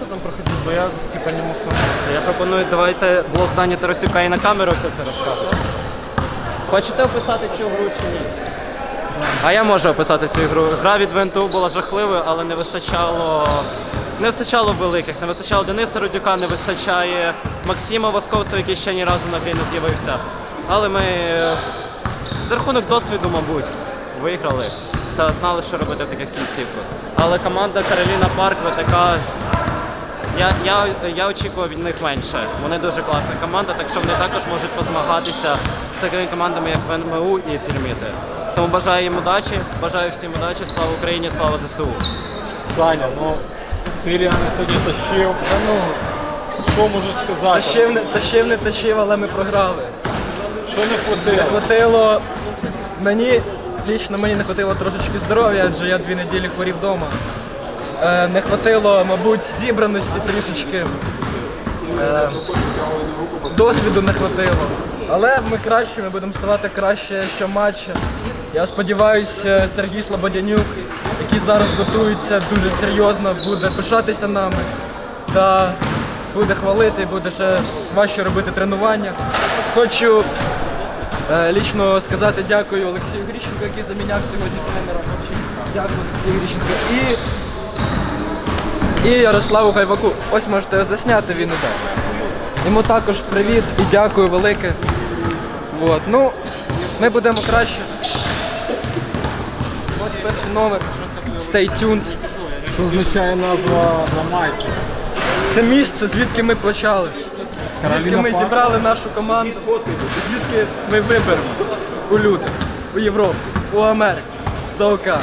можете там проходити, бо я типа не мог там. Я пропоную, давайте влог Дані Тарасюка і на камеру все це розказувати. Хочете описати цю гру чи ні? А я можу описати цю гру. Гра від ВНТУ була жахливою, але не вистачало. Не вистачало великих, не вистачало Дениса Рудюка, не вистачає Максима Восковцева, який ще ні разу на грі не з'явився. Але ми е, за рахунок досвіду, мабуть, виграли та знали, що робити в таких кінцівках. Але команда Кароліна Парква така я, я, я очікував від них менше. Вони дуже класна команда, так що вони також можуть позмагатися з такими командами, як ВНМУ і Терміти. Тому бажаю їм удачі, бажаю всім удачі, слава Україні, слава ЗСУ. Саня, ну ти реально сьогодні тащив. Та ну, що можеш сказати? Тащив, не, тащив, не тащив, але ми програли. Що не Не хватило? хватило мені, лічно мені не хватило трошечки здоров'я, адже я дві неділі хворів вдома. Е, не хватило, мабуть, зібраності трішечки. Е, досвіду не хватило. Але ми краще, ми будемо ставати краще щоматча. Я сподіваюся, Сергій Слободянюк, який зараз готується дуже серйозно, буде пишатися нами та буде хвалити, буде ще важче робити тренування. Хочу Е, Лічно сказати дякую Олексію Гріщенко, який заміняв сьогодні тренером. Дякую Олексію Гріщенко. І, і Ярославу Гайваку. Ось можете його засняти, він іде. Йому також привіт і дякую велике. От. Ну, ми будемо краще. Ось перший номер. Stay tuned. Що означає назва на майці? Це місце, звідки ми почали. Звідки ми зібрали нашу команду, і звідки ми виберемось у люди, у Європу, у Америку, за океан.